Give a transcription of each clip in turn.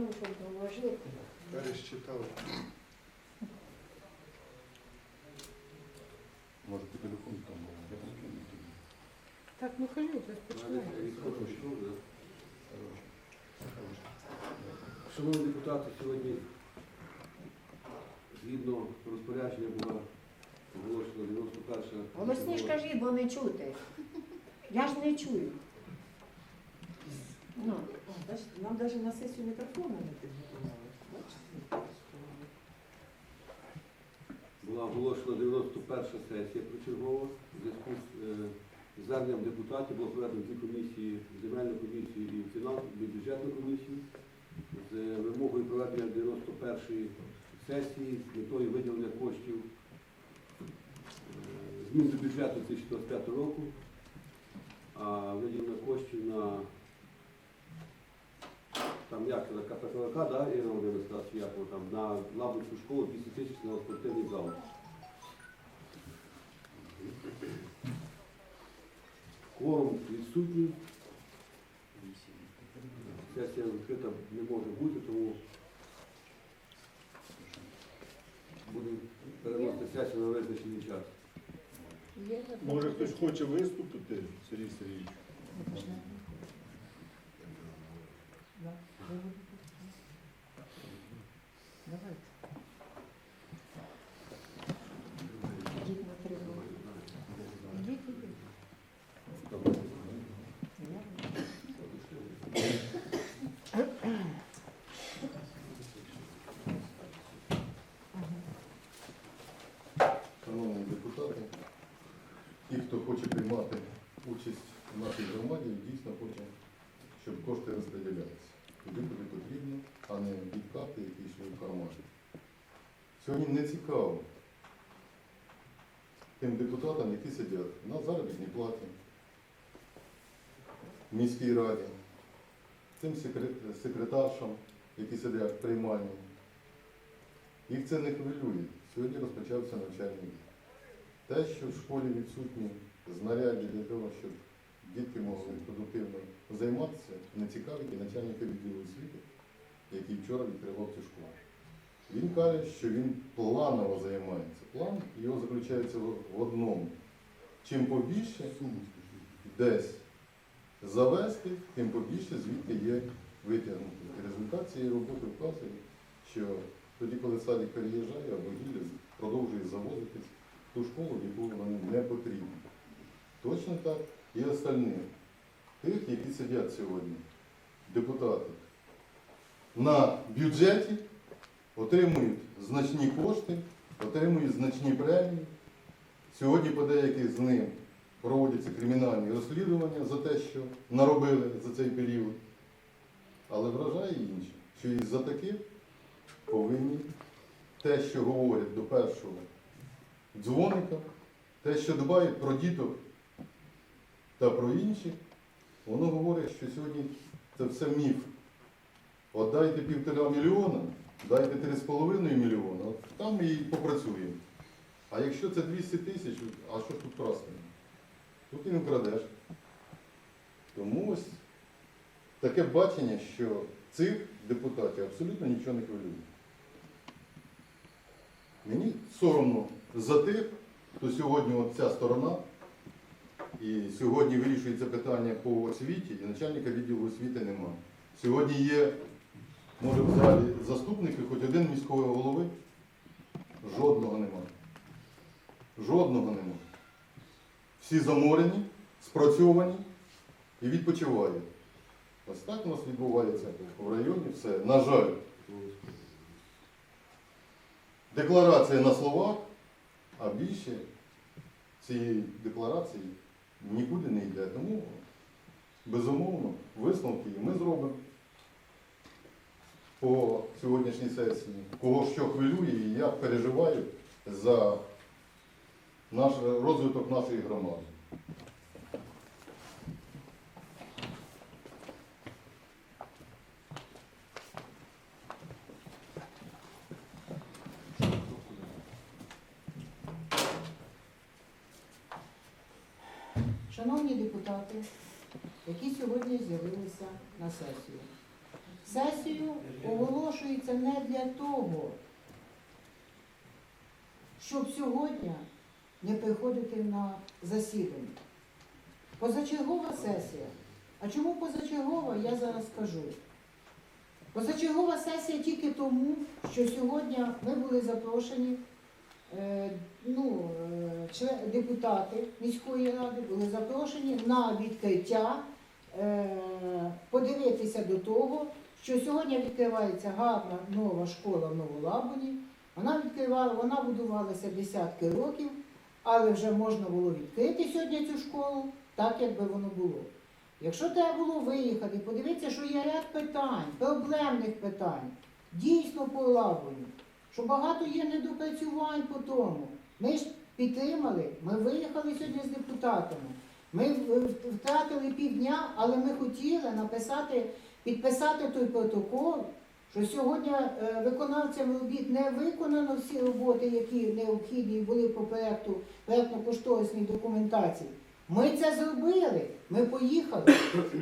ну, щоб доложити. Пересчитав. Може, по телефону там. Так, ну кажи, розпочинай. Шановні депутати, сьогодні згідно розпорядження була оголошена 91 Голосніш кажіть, бо не чути. Я ж не чую. Ну, Нам навіть на сесію мікрофони не підготували. Була оголошена 91 сесія причергова. В зв'язку з е, зверненням депутатів було проведено дві комісії, земельну комісію і фінансову бюджетну комісію з вимогою проведення 91-ї сесії з метою виділення коштів е, змін до бюджету 2025 року, а виділення коштів на там як на КПКВК, да, Ірина Володимирівна, чи як воно там, на Лабунську школу 200 тисяч на спортивний зал. Кворум відсутній. Сесія відкрита не може бути, тому будемо переносити сесію на визначений час. Може хтось хоче виступити, Сергій Сергійович? Да. Давайте. Ідіть на трибуну. Ідіть, ідіть. Я- Шановні депутати, ті, хто хоче приймати участь в нашій громаді, дійсно хоче, щоб кошти розподілялися. Туди, куди потрібно, а не відкати, які йшли в карман. Сьогодні не цікаво тим депутатам, які сидять на заробітній платі, в міській раді, тим секретаршам, які сидять в приймальні. Їх це не хвилює. Сьогодні розпочався навчальний рік. Те, що в школі відсутні знаряддя для того, щоб дітки могли продуктивно займатися, не цікавить і начальника відділу освіти, який вчора відкривав цю школу. Він каже, що він планово займається. План його заключається в одному. Чим побільше десь завести, тим побільше звідти є витягнути. Результат цієї роботи вказує, що тоді, коли садик переїжджає або їде, продовжує завозитись ту школу, яку вони не потрібні. Точно так і остальних. Тих, які сидять сьогодні, депутати, на бюджеті отримують значні кошти, отримують значні премії. Сьогодні по деяких з них проводяться кримінальні розслідування за те, що наробили за цей період. Але вражає інше, що і за таких повинні те, що говорять до першого дзвоника, те, що дбають про діток та про інших, воно говорить, що сьогодні це все міф. От дайте півтора мільйона, дайте три з половиною мільйона, от там і попрацюємо. А якщо це 200 тисяч, а що ж тут красти? Тут і не вкрадеш. Тому ось таке бачення, що цих депутатів абсолютно нічого не хвилює. Мені соромно за тих, хто сьогодні от ця сторона, і сьогодні вирішується питання по освіті, і начальника відділу освіти немає. Сьогодні є, може, в залі заступники, хоч один міського голови, жодного немає. Жодного немає. Всі заморені, спрацьовані і відпочивають. Ось так у нас відбувається в районі все. На жаль, декларація на словах, а більше цієї декларації нікуди не йде. Тому, безумовно, висновки ми зробимо по сьогоднішній сесії, кого що хвилює і я переживаю за наш розвиток нашої громади. Шановні депутати, які сьогодні з'явилися на сесію, Сесію оголошується для того, щоб сьогодні не приходити на засідання. Позачергова сесія. А чому позачергова, я зараз скажу. Позачергова сесія тільки тому, що сьогодні ми були запрошені, е, ну, е, депутати міської ради були запрошені на відкриття, е, подивитися до того, що сьогодні відкривається гарна нова школа в Новолабуні. Вона відкривала, вона будувалася десятки років, але вже можна було відкрити сьогодні цю школу так, якби воно було. Якщо треба було виїхати, подивитися, що є ряд питань, проблемних питань, дійсно по лабуню, що багато є недопрацювань по тому. Ми ж підтримали, ми виїхали сьогодні з депутатами. Ми втратили півдня, але ми хотіли написати, підписати той протокол, що сьогодні е, виконавцям робіт не виконано всі роботи, які необхідні були по проекту, проектно-кошторисній документації. Ми це зробили, ми поїхали.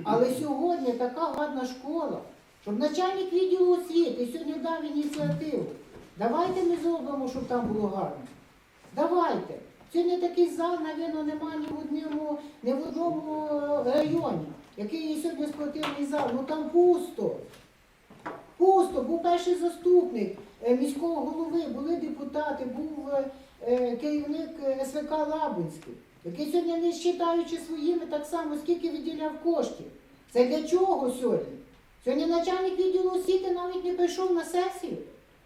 Але сьогодні така гарна школа, щоб начальник відділу освіти сьогодні дав ініціативу. Давайте ми зробимо, щоб там було гарно. Давайте. Сьогодні такий зал, навірно, немає ні в одному, ні в одному районі, який є сьогодні спортивний зал. Ну там пусто. Пусто, був перший заступник е, міського голови, були депутати, був е, е, керівник СВК Лабунський, який сьогодні, не считаючи своїми, так само скільки виділяв коштів. Це для чого сьогодні? Сьогодні начальник відділу освіти навіть не прийшов на сесію.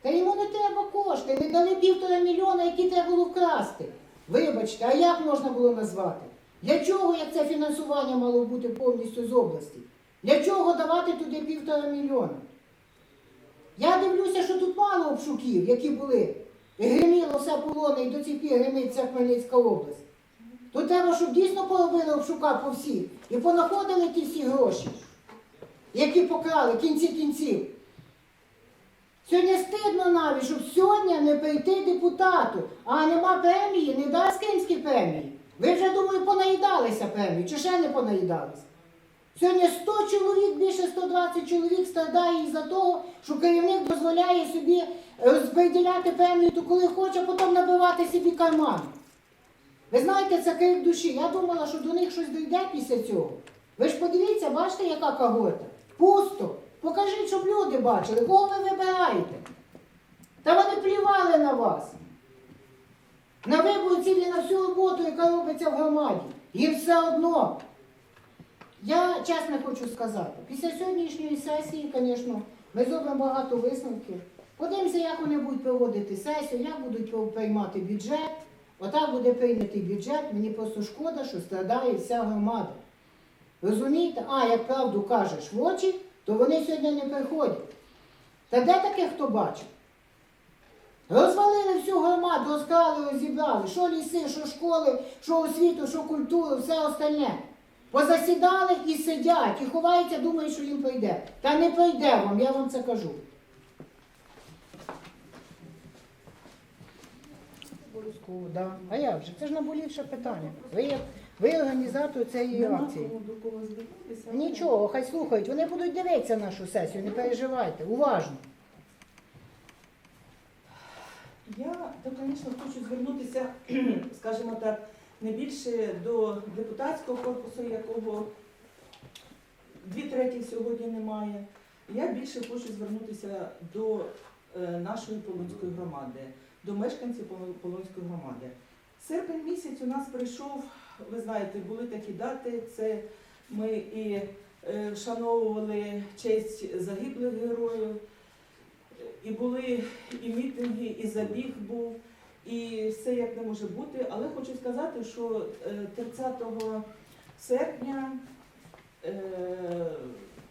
Та йому не треба кошти, не дали півтора мільйона, які треба було вкрасти. Вибачте, а як можна було назвати? Для чого, як це фінансування мало бути повністю з області? Для чого давати туди півтора мільйона? Я дивлюся, що тут мало обшуків, які були. І гриміло все полоне, і до цих пір гримить вся Хмельницька область. То треба, щоб дійсно поробили обшука по всіх і понаходили ті всі гроші, які покрали в кінці кінців. Сьогодні стидно навіть, щоб сьогодні не прийти депутату, а нема премії, не дасть кримські премії. Ви вже, думаю, понаїдалися премії, чи ще не понаїдалися? Сьогодні 100 чоловік, більше 120 чоловік страдає із-за того, що керівник дозволяє собі е, розподіляти премію, то коли хоче, потім набивати собі карман. Ви знаєте, це крик душі. Я думала, що до них щось дійде після цього. Ви ж подивіться, бачите, яка когота? Пусто. Покажіть, щоб люди бачили, кого ви вибираєте. Та вони плівали на вас. На виборці і на всю роботу, яка робиться в громаді. Їм все одно. Я чесно хочу сказати, після сьогоднішньої сесії, звісно, ми зробимо багато висновків. Подивимося, як вони будуть проводити сесію, як будуть приймати бюджет. Отак буде прийнятий бюджет. Мені просто шкода, що страдає вся громада. Розумієте? А, як правду кажеш в очі, то вони сьогодні не приходять. Та де таке хто бачив? Розвалили всю громаду, розкрали, розібрали, що ліси, що школи, що освіту, що культуру, все остальне. Позасідали і сидять, і ховаються, думають, що їм прийде. Та не прийде вам, я вам це кажу. Обов'язково, да. А як же? Це ж наболівше питання. Ви, як- ви організатор цієї акції. Нічого, хай слухають. Вони будуть дивитися нашу сесію, не переживайте, уважно. Я, так, звісно, хочу звернутися, скажімо так, не більше до депутатського корпусу, якого дві треті сьогодні немає. Я більше хочу звернутися до е, нашої Полонської громади, до мешканців Полонської громади. Серпень місяць у нас прийшов, ви знаєте, були такі дати. Це ми і е, вшановували честь загиблих героїв. І були і мітинги, і забіг був, і все як не може бути. Але хочу сказати, що е, 30 серпня е,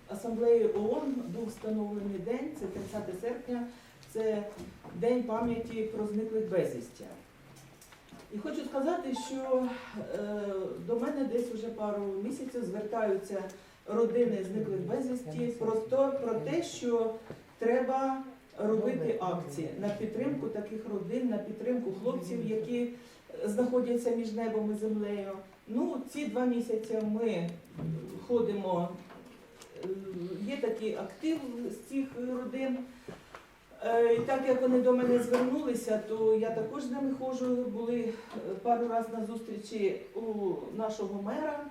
асамблеєю ООН був встановлений день, це 30 серпня, це День пам'яті про зниклих безвістя. І хочу сказати, що е, до мене десь вже пару місяців звертаються родини зниклих безвісті про те, що треба робити акції на підтримку таких родин, на підтримку хлопців, які знаходяться між небом і землею. Ну, ці два місяці ми ходимо є такий актив з цих родин. Е, І так як вони до мене звернулися, то я також з ними ходжу. Були е, пару разів на зустрічі у нашого мера.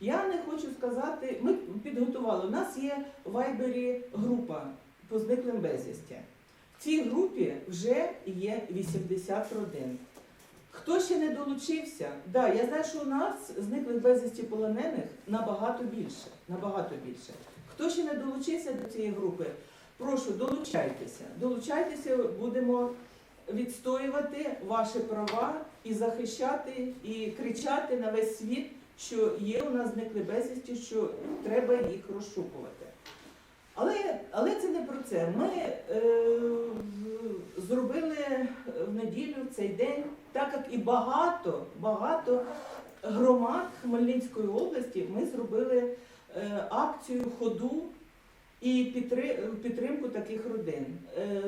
Я не хочу сказати, ми підготували. У нас є в Вайбері група по зниклим безвісті. В цій групі вже є 80 родин. Хто ще не долучився? Да, я знаю, що у нас зниклих безвісті полонених набагато більше. Набагато більше. Хто ще не долучився до цієї групи, прошу, долучайтеся. Долучайтеся, будемо відстоювати ваші права і захищати, і кричати на весь світ, що є у нас зникли безвісті, що треба їх розшукувати. Але, але це не про це. Ми е, в- зробили в неділю цей день, так як і багато, багато громад Хмельницької області, ми зробили е, акцію ходу і підтримку таких родин. Е,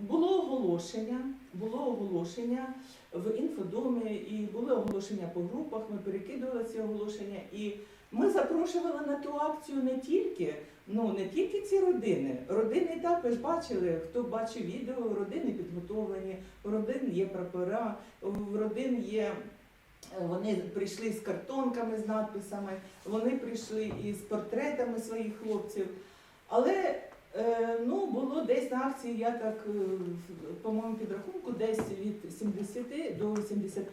було оголошення, було оголошення в інфодомі, і були оголошення по групах. Ми перекидували ці оголошення, і ми запрошували на ту акцію не тільки. Ну не тільки ці родини. Родини так ви ж бачили, хто бачив відео, родини підготовлені, у родин є прапора, в родин є. е, Вони прийшли з картонками з надписами, вони прийшли із портретами своїх хлопців. Але е, ну, було десь на акції, я так, е, по-моєму, підрахунку, десь від 70 до 80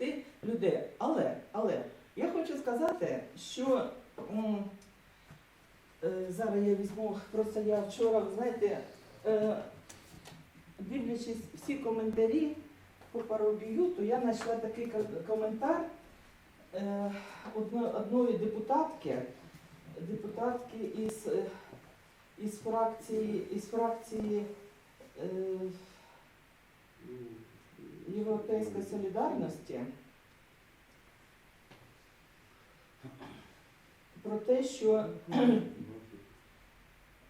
людей. Але, але я хочу сказати, що Зараз я візьму, просто я вчора, знаєте, е, дивлячись всі коментарі по парубію, то я знайшла такий коментар е, одної депутатки, депутатки із, е, із фракції, із фракції е, Європейської солідарності. Про те, що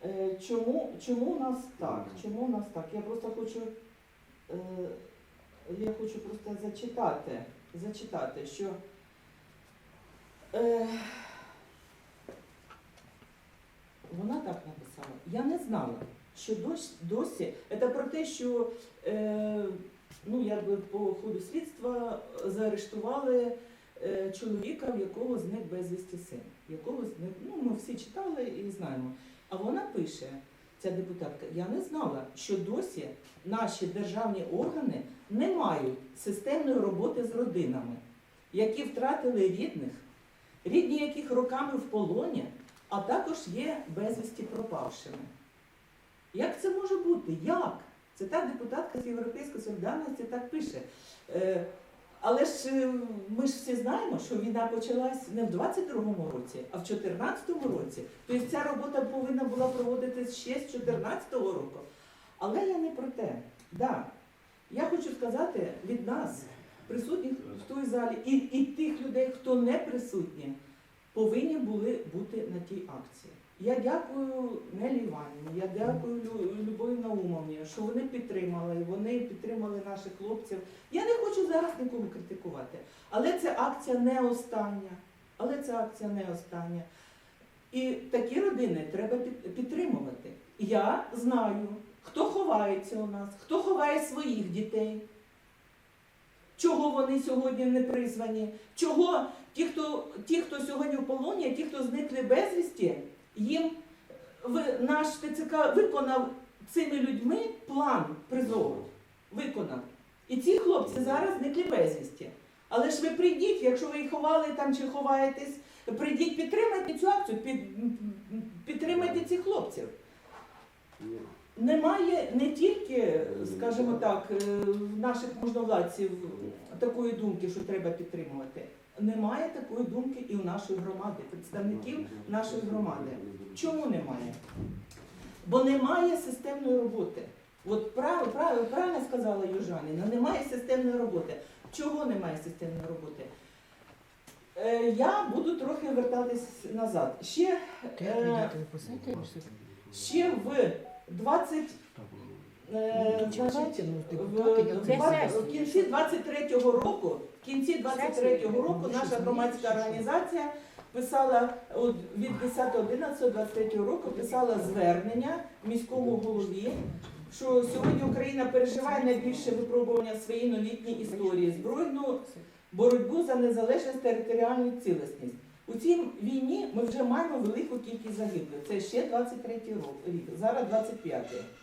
Е, Чому, чому у нас так? Чому у нас так? Я просто хочу, е, я хочу просто зачитати, зачитати, що е, вона так написала. Я не знала, що досі, досі це про те, що ну, якби по ходу слідства заарештували чоловіка, в якого зник безвісті син. Якого зник, ну, ми всі читали і знаємо. А вона пише, ця депутатка, я не знала, що досі наші державні органи не мають системної роботи з родинами, які втратили рідних, рідні яких роками в полоні, а також є безвісті пропавшими. Як це може бути? Як? Це та депутатка з Європейської солідарності так пише. Але ж е, ми ж всі знаємо, що війна почалась не в 22-му році, а в 14-му році. Тобто ця робота повинна була проводитись ще з 14-го року. Але я не про те. Да. Я хочу сказати від нас, присутніх в той залі, і, і тих людей, хто не присутні, повинні були бути на тій акції. Я дякую Нелі Іванівні, я дякую Любові Наумовні, що вони підтримали, вони підтримали наших хлопців. Я не хочу зараз нікого критикувати, але ця акція не остання. Але ця акція не остання. І такі родини треба під- підтримувати. Я знаю, хто ховається у нас, хто ховає своїх дітей, чого вони сьогодні не призвані, чого ті, хто, ті, хто сьогодні в полоні, ті, хто зникли безвісті, їм наш ТЦК виконав цими людьми план призову. Виконав. І ці хлопці зараз зникли безвісті. Але ж ви прийдіть, якщо ви їх ховали там чи ховаєтесь, прийдіть, підтримайте цю акцію, під, підтримайте цих хлопців. Немає не тільки, скажімо так, е, наших можновладців такої думки, що треба підтримувати. Немає такої думки і у нашої громади, представників нашої громади. Чому немає? Бо немає системної роботи. От прав, прав, правильно сказала Южаніна, немає системної роботи. Чого немає системної роботи? Е, я буду трохи вертатись назад. Ще, е, ще в 20, е, значить, в, в, в кінці 23-го року, в кінці 23-го року наша громадська організація писала від 10.11.23 року писала звернення міському голові, що сьогодні Україна переживає найбільше випробування своїй новітній історії збройну боротьбу за незалежність територіальну цілісність. У цій війні ми вже маємо велику кількість загиблих. Це ще 23 рік, зараз 25-й.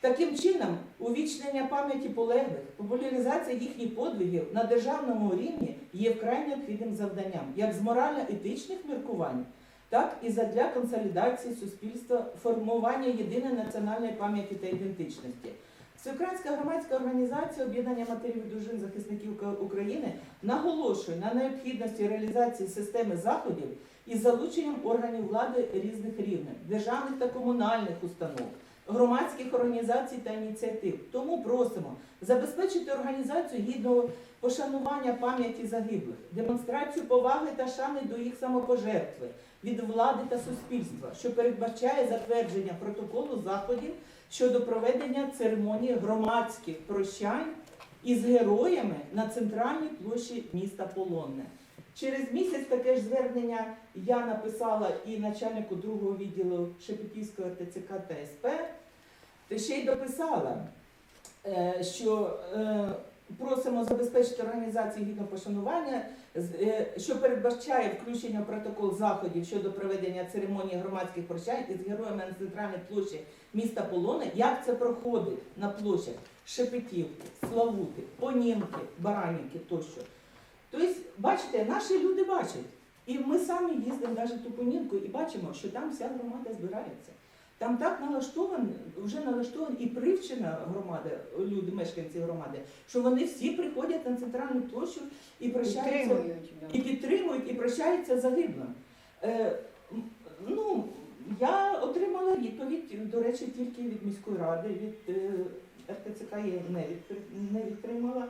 Таким чином, увічнення пам'яті полеглих, популяризація їхніх подвигів на державному рівні є вкрай необхідним завданням, як з морально-етичних міркувань, так і задля консолідації суспільства, формування єдиної національної пам'яті та ідентичності. Всеукраїнська громадська організація об'єднання матерів і дружин захисників України наголошує на необхідності реалізації системи заходів із залученням органів влади різних рівнів, державних та комунальних установ, громадських організацій та ініціатив. Тому просимо забезпечити організацію гідного пошанування пам'яті загиблих, демонстрацію поваги та шани до їх самопожертви від влади та суспільства, що передбачає затвердження протоколу заходів щодо проведення церемонії громадських прощань із героями на центральній площі міста Полонне. Через місяць таке ж звернення я написала і начальнику другого відділу Шепетівського РТЦК та СП, ще й дописала, е, що е, просимо забезпечити організацію гідного пошанування, е, що передбачає включення в протокол заходів щодо проведення церемонії громадських прощань із героями на центральній площі міста Полони, як це проходить на площах Шепетівки, Славути, Понімки, Баранівки тощо. Тобто, бачите, наші люди бачать. І ми самі їздимо навіть ту Понімку і бачимо, що там вся громада збирається. Там так налаштован, вже налаштован і привчена громада, люди, мешканці громади, що вони всі приходять на центральну площу і прощаються Підтримують. і підтримують, і прощаються загиблим. Е, ну, я отримала відповідь, до речі, тільки від міської ради, від е, РТЦК я не, від, не відтримала.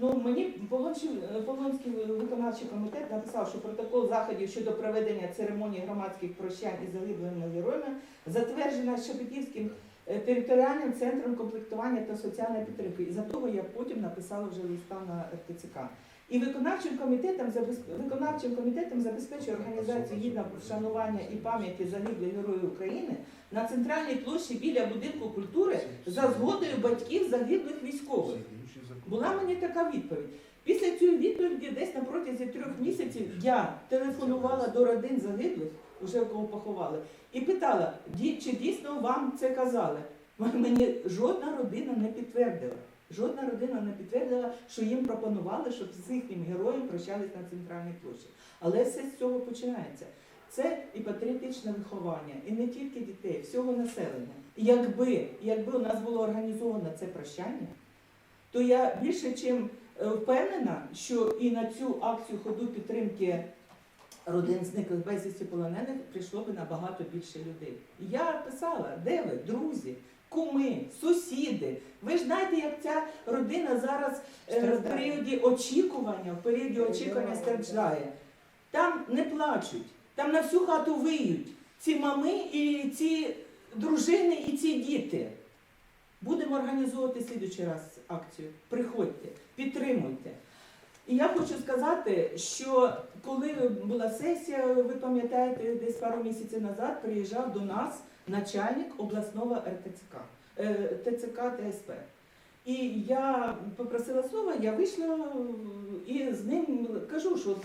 Ну, мені Полонський, Полонський виконавчий комітет написав, що протокол заходів щодо проведення церемонії громадських прощань із загиблими героями затверджена Шепетівським е, територіальним центром комплектування та соціальної підтримки. І за того я потім написала вже листа на РТЦК. І виконавчим комітетом виконавчим комітетом забезпечує організацію гідного вшанування і пам'яті загиблих героїв України на центральній площі біля будинку культури за згодою батьків загиблих військових. Була мені така відповідь. Після цієї відповіді, десь на протязі трьох місяців, я телефонувала до родин загиблих, вже кого поховали, і питала, чи дійсно вам це казали. Мені жодна родина не підтвердила. Жодна родина не підтвердила, що їм пропонували, щоб з їхнім героєм прощались на центральній площі. Але все з цього починається. Це і патріотичне виховання, і не тільки дітей, всього населення. Якби, якби у нас було організовано це прощання, то я більше чим е, впевнена, що і на цю акцію ходу підтримки родин зниклих безвісті полонених прийшло би набагато більше людей. Я писала, де ви, друзі, куми, сусіди. Ви ж знаєте, як ця родина зараз е, в періоді очікування, в періоді очікування страждає. Там не плачуть, там на всю хату виють ці мами і ці дружини і ці діти. Будемо організовувати слідуючий раз акцію. Приходьте, підтримуйте. І я хочу сказати, що коли була сесія, ви пам'ятаєте, десь пару місяців назад приїжджав до нас начальник обласного РТЦК, е, ТЦК ТСП. І я попросила слова, я вийшла і з ним кажу, що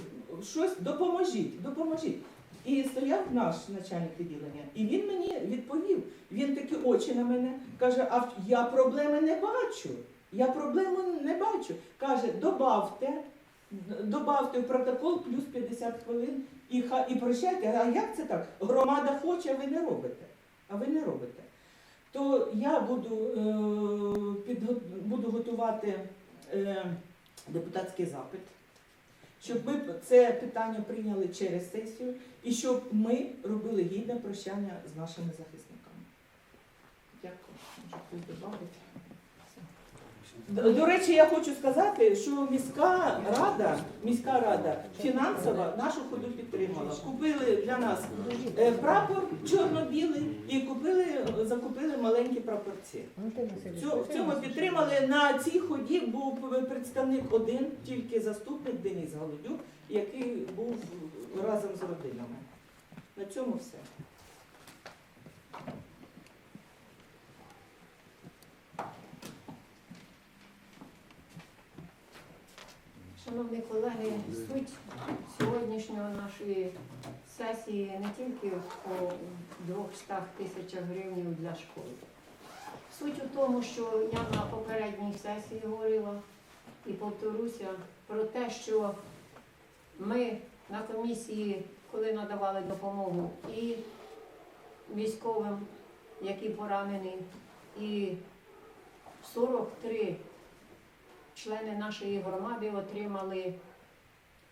щось допоможіть, допоможіть. І стояв наш начальник відділення, і він мені відповів. Він такі очі на мене каже: А я проблеми не бачу. Я проблему не бачу. Каже, добавте, добавте в протокол плюс 50 хвилин і, ха- і прощайте. А як це так? Громада хоче, а ви не робите. А ви не робите. То я буду, е, підго- буду готувати е, депутатський запит, щоб ми це питання прийняли через сесію і щоб ми робили гідне прощання з нашими захисниками. Дякую. Хтось добавить? До, речі, я хочу сказати, що міська рада, міська рада фінансова нашу ходу підтримала. Купили для нас е, прапор чорно-білий і купили, закупили маленькі прапорці. В цьому- підтримали на цій ході був представник один, тільки заступник Деніс Голодюк, який був разом з родинами. На цьому все. Шановні колеги, суть сьогоднішньої нашої сесії не тільки по 200 тисячах гривень для школи. Суть у тому, що я на попередній сесії говорила і повторюся про те, що ми на комісії, коли надавали допомогу і військовим, які поранені, і 43 члени нашої громади отримали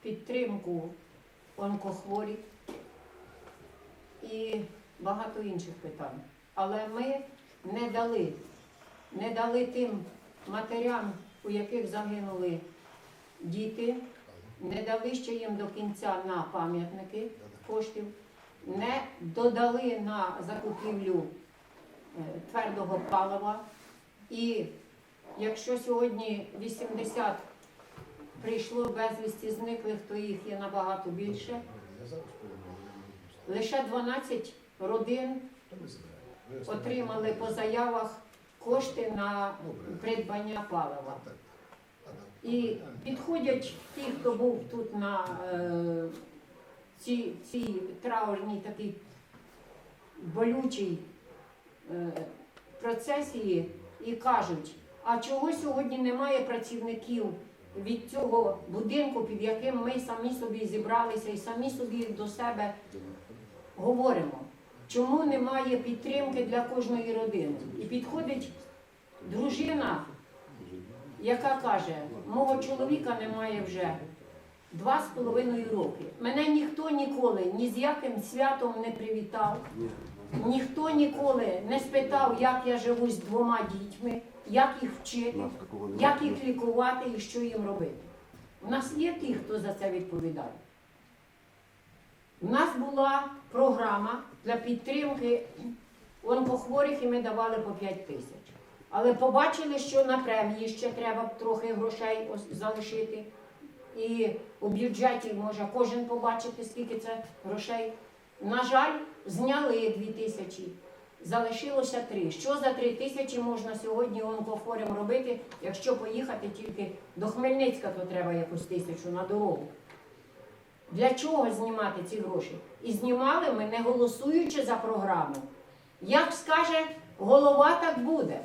підтримку онкохворі і багато інших питань. Але ми не дали, не дали тим матерям, у яких загинули діти, не дали ще їм до кінця на пам'ятники коштів, не додали на закупівлю е, твердого палива. І Якщо сьогодні 80 прийшло безвісті зниклих, то їх є набагато більше. Лише 12 родин отримали по заявах кошти на придбання палива. І підходять ті, хто був тут на е, цій, цій траурній такій болючій е, процесії і кажуть, а чого сьогодні немає працівників від цього будинку, під яким ми самі собі зібралися і самі собі до себе говоримо? Чому немає підтримки для кожної родини? І підходить дружина, яка каже, мого чоловіка немає вже два з половиною роки. Мене ніхто ніколи ні з яким святом не привітав. Ніхто ніколи не спитав, як я живу з двома дітьми, як їх вчити, як їх лікувати і що їм робити. У нас є ті, хто за це відповідає. У нас була програма для підтримки онкохворих, і ми давали по 5 тисяч. Але побачили, що на премії ще треба трохи грошей залишити. І у бюджеті може кожен побачити, скільки це грошей. На жаль, зняли 2 тисячі, залишилося 3. Що за 3 тисячі можна сьогодні онкохворим робити, якщо поїхати тільки до Хмельницька, то треба якусь тисячу на дорогу. Для чого знімати ці гроші? І знімали ми, не голосуючи за програму. Як скаже голова, так буде.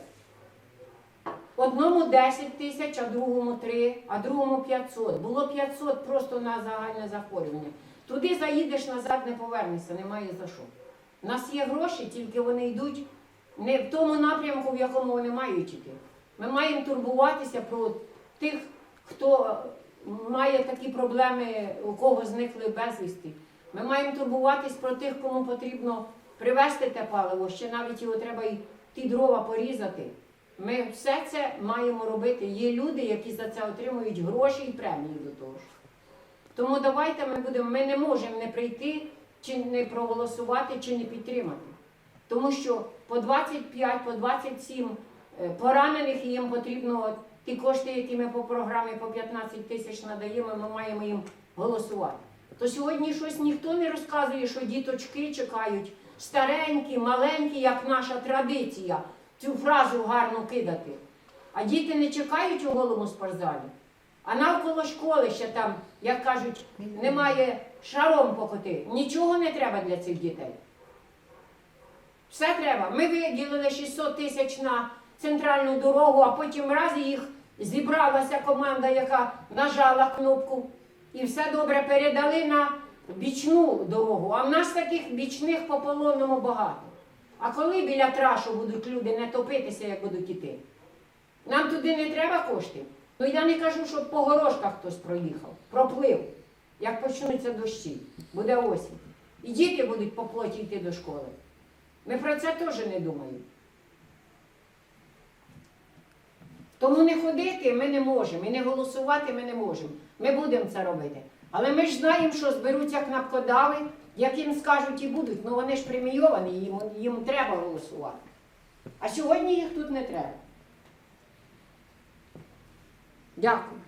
Одному 10 тисяч, а другому 3, а другому 500. Було 500 просто на загальне захворювання. Туди заїдеш, назад не повернешся, немає за що. У нас є гроші, тільки вони йдуть не в тому напрямку, в якому вони мають іти. Ми маємо турбуватися про тих, хто має такі проблеми, у кого зникли безвісти. Ми маємо турбуватись про тих, кому потрібно привезти те паливо, ще навіть його треба і ті дрова порізати. Ми все це маємо робити. Є люди, які за це отримують гроші і премії до того. Тому давайте ми будемо, ми не можемо не прийти, чи не проголосувати, чи не підтримати. Тому що по 25, по 27 е, поранених їм потрібно ті кошти, які ми по програмі по 15 тисяч надаємо, ми маємо їм голосувати. То сьогодні щось ніхто не розказує, що діточки чекають старенькі, маленькі, як наша традиція, цю фразу гарно кидати. А діти не чекають у голому спортзалі. А навколо школи ще там, як кажуть, немає шаром покоти. Нічого не треба для цих дітей. Все треба. Ми виділили 600 тисяч на центральну дорогу, а потім раз їх зібралася команда, яка нажала кнопку, і все добре передали на бічну дорогу. А в нас таких бічних по полонному багато. А коли біля трашу будуть люди не топитися, як будуть іти? Нам туди не треба коштів. Ну я не кажу, щоб по горошках хтось проїхав, проплив, як почнуться дощі, буде осінь. І діти будуть по плоті йти до школи. Ми про це теж не думаємо. Тому не ходити ми не можемо, і не голосувати ми не можемо. Ми будемо це робити. Але ми ж знаємо, що зберуться кнопкодави, яким скажуть і будуть. Ну вони ж премійовані, їм, їм треба голосувати. А сьогодні їх тут не треба. Дякую.